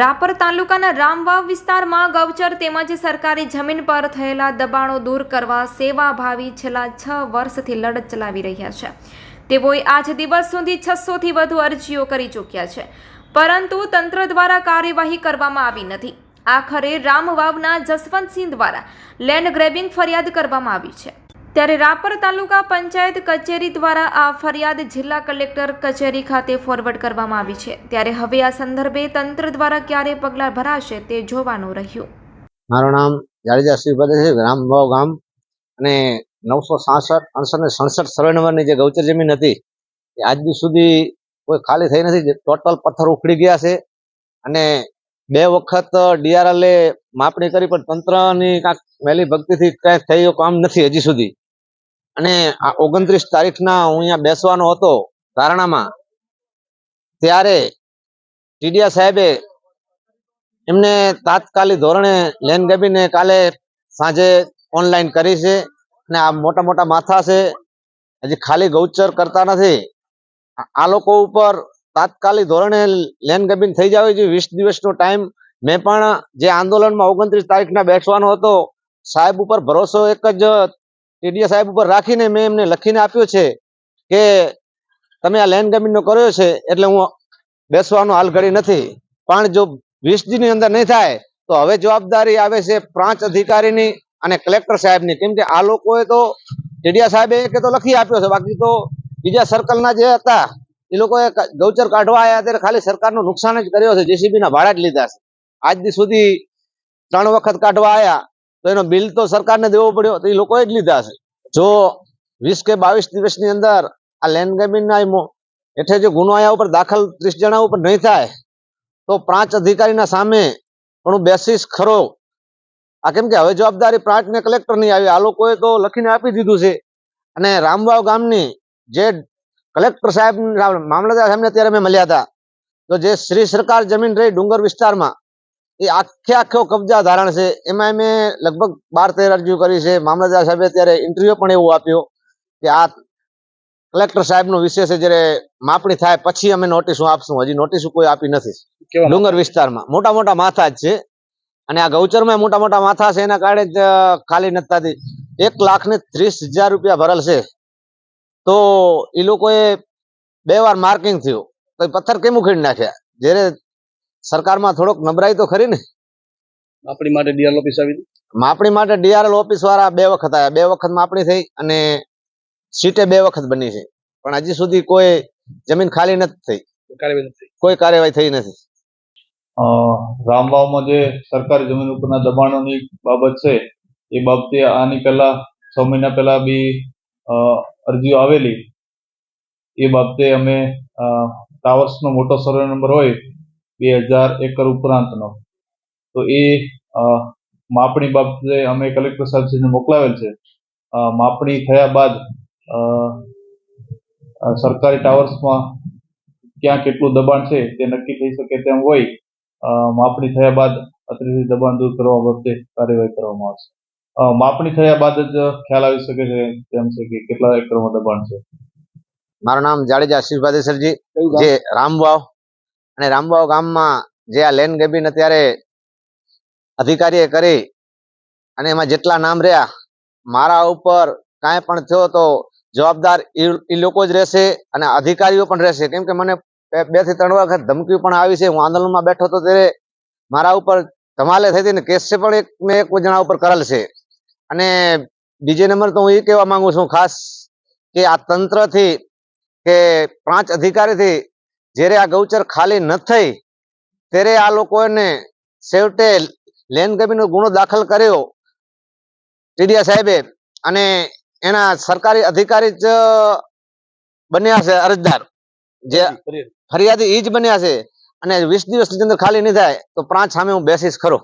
રાપર તાલુકાના રામવાવ વિસ્તારમાં ગૌચર તેમજ સરકારી જમીન પર થયેલા દબાણો દૂર કરવા સેવાભાવી છેલ્લા છ વર્ષથી લડત ચલાવી રહ્યા છે. તેઓએ આજ દિવસ સુધી છસોથી વધુ અરજીઓ કરી ચૂક્યા છે. પરંતુ તંત્ર દ્વારા કાર્યવાહી કરવામાં આવી નથી. આખરે રામવાવના જસવંતસિંહ દ્વારા લેન્ડ ગ્રેબિંગ ફરિયાદ કરવામાં આવી છે. ત્યારે રાપર તાલુકા પંચાયત કચેરી દ્વારા આ ફરિયાદ જિલ્લા કલેક્ટર કચેરી ખાતે ફોરવર્ડ કરવામાં આવી છે. ત્યારે હવે આ સંદર્ભે તંત્ર દ્વારા ક્યારે પગલાં ભરાશે તે જોવાનું રહ્યું. મારું નામ જાડેજા શ્રીપદ છે રામભાવ ગામ. અને નવસો સાસઠ અણસઠ ને સડસઠ સર્વે નંબરની જે ગૌચર જમીન હતી, એ આજ સુધી કોઈ ખાલી થઈ નથી. ટોટલ પથ્થર ઉખડી ગયા છે. અને બે વખત ડીઆરએલે માપણી કરી, પણ તંત્રની કાંઈક વહેલી ભક્તિથી કાંઈ થયું કામ નથી હજી સુધી. અને આ ઓગણત્રીસ તારીખના હું અહીંયા બેસવાનો હતો ધારણામાં, ત્યારે ટીડીયા સાહેબે એમને તાત્કાલિક ધોરણે લેન ગબીને કાલે સાંજે ઓનલાઈન કરી છે અને આ મોટા મોટા માથા છે. હજી ખાલી ગૌચર કરતા નથી. આ- લોકો ઉપર તાત્કાલિક ધોરણે લેન ગબીન થઈ જવી જોઈએ વીસ દિવસનો ટાઈમ મેં પણ જે આંદોલનમાં ઓગણત્રીસ તારીખના બેસવાનો હતો, સાહેબ ઉપર ભરોસો એક જ ટીડીયા સાહેબ ઉપર રાખીને મેં એમને લખીને આપ્યો છે કે તમે આ લેન્ડ ગબીનનો કર્યો છે એટલે હું બેસવાનો હાલ ઘડી નથી. પણ જો વીસની અંદર નહીં થાય, તો હવે જવાબદારી આવે છે પ્રાંત અધિકારીની અને કલેક્ટર સાહેબની. કેમ કે આ લોકોએ તો ટીડિયા સાહેબે કે તો લખી આપ્યો છે, બાકી તો બીજા સર્કલના જે હતા, એ લોકોએ ગૌચર કાઢવા આવ્યા ત્યારે ખાલી સરકારનું નુકસાન જ કર્યો છે જેસીબી ના ભાડા જ લીધા છે. આજ દી સુધી ત્રણ વખત કાઢવા આવ્યા તો એનો બિલ તો સરકારને દેવો પડ્યો, તો એ લોકોએ જ લીધા છે. જો વીસ કે બાવીસ દિવસની અંદર આ લેન્ડ ગેમિંગના એટલે જે ગુનો આયા ઉપર દાખલ ત્રીસ જણા ઉપર નહીં થાય, તો પ્રાંત અધિકારીના સામે પણ હું બેસીશ ખરો. આ કેમ કે હવે જવાબદારી પ્રાંત ને કલેક્ટરની આવી, આ લોકોએ તો લખીને આપી દીધું છે. અને રામવાવ ગામની જે કલેક્ટર સાહેબ મામલતદાર સાહેબને અત્યારે મેં મળ્યા હતા, તો જે શ્રી સરકાર જમીન રહી ડુંગર વિસ્તારમાં એ આખે આખો કબજા ધારણ છે. એમાં મેં લગભગ બાર તેર અરજીઓ કરી છે. મામલતદાર સાહેબે અત્યારે ઇન્ટરવ્યુ પણ એવું આપ્યો કે આ કલેક્ટર સાહેબનો વિષય છે જ્યારે માપણી થાય પછી અમે નોટિસો આપશું. હજી નોટિસો કોઈ આપી નથી. ડુંગર વિસ્તારમાં. મોટા મોટા માથા જ છે. અને આ ગૌચરમાં મોટા મોટા માથા છે. એના કારણે જ ખાલી નથી થતી એક લાખ ને ત્રીસ હજાર રૂપિયા ભરેલ છે. તો એ લોકોએ બે વાર માર્કિંગ થયું. તો પથ્થર કેમ ઉખેડી નાખ્યા? જ્યારે સરકારમાં થોડોક નબરાઈ તો ખરી ને? આપણી માટે ડીઆરએલ ઓફિસ આવી માપણી માટે ડીઆરએલ ઓફિસ વાળા બે વખત આવ્યા. બે વખત માપણી થઈ અને સીટે બે વખત બની છે પણ હજી સુધી કોઈ જમીન ખાલી નથી થઈ. કોઈ કાર્યવાહી થઈ. નથી. અ, રામવાવમાં જે સરકારી જમીન ઉપરના દબાણોની બાબત છે એ બાબતે આની પહેલા છ મહિના પહેલા બી અ, અરજીઓ આવેલી. એ બાબતે અમે અ, ટાવર્સનો મોટો સર્વે નંબર હોય બે હજાર એકર ઉપરાંતનો. તો એ માપણી બાબતે અમે કલેક્ટર સાહેબશ્રીને મોકલાવેલ છે. માપણી થયા બાદ સરકારી ટાવર્સમાં ક્યાં કેટલું દબાણ છે તે નક્કી થઈ શકે તેમ હોય માપણી થયા બાદ અત્રેથી દબાણ દૂર કરવા બાબતે કાર્યવાહી કરવામાં આવશે. માપણી થયા બાદ જ ખ્યાલ આવી શકે છે તેમ છે કે કેટલા એકરમાં દબાણ છે. મારું નામ જાડેજા આશીષભાઈ સરજી. કયું ગામ? જે રામવાવ અને રામબાવ ગામમાં જે આ લેન ગેબિન અત્યારે અધિકારીએ કરી અને એમાં જેટલા નામ રહ્યા, મારા ઉપર કાંઈ પણ થયો તો જવાબદાર એ લોકો જ રહેશે અને અધિકારીઓ પણ રહેશે. કેમ કે મને બે- થી ત્રણ વખત ધમકી પણ આવી છે. હું આંદોલનમાં બેઠો હતો ત્યારે મારા ઉપર ધમાલે થઈ હતી ને કેસ છે પણ એક ને એક જણા ઉપર કરેલ છે. અને બીજે નંબર તો હું એ કહેવા માંગુ છું ખાસ કે આ તંત્રથી કે પાંચ અધિકારીથી જ્યારે આ ગૌચર ખાલી ન થઈ ત્યારે આ લોકોને છેવટે લેન ગમીનો ગુનો દાખલ કર્યો ટીડીયા સાહેબે અને એના સરકારી અધિકારી જ બન્યા છે અરજદાર. જે ફરિયાદી ઈ જ બન્યા છે અને વીસ દિવસની અંદર ખાલી નહીં થાય તો પ્રાંત સામે હું બેસીશ ખરો.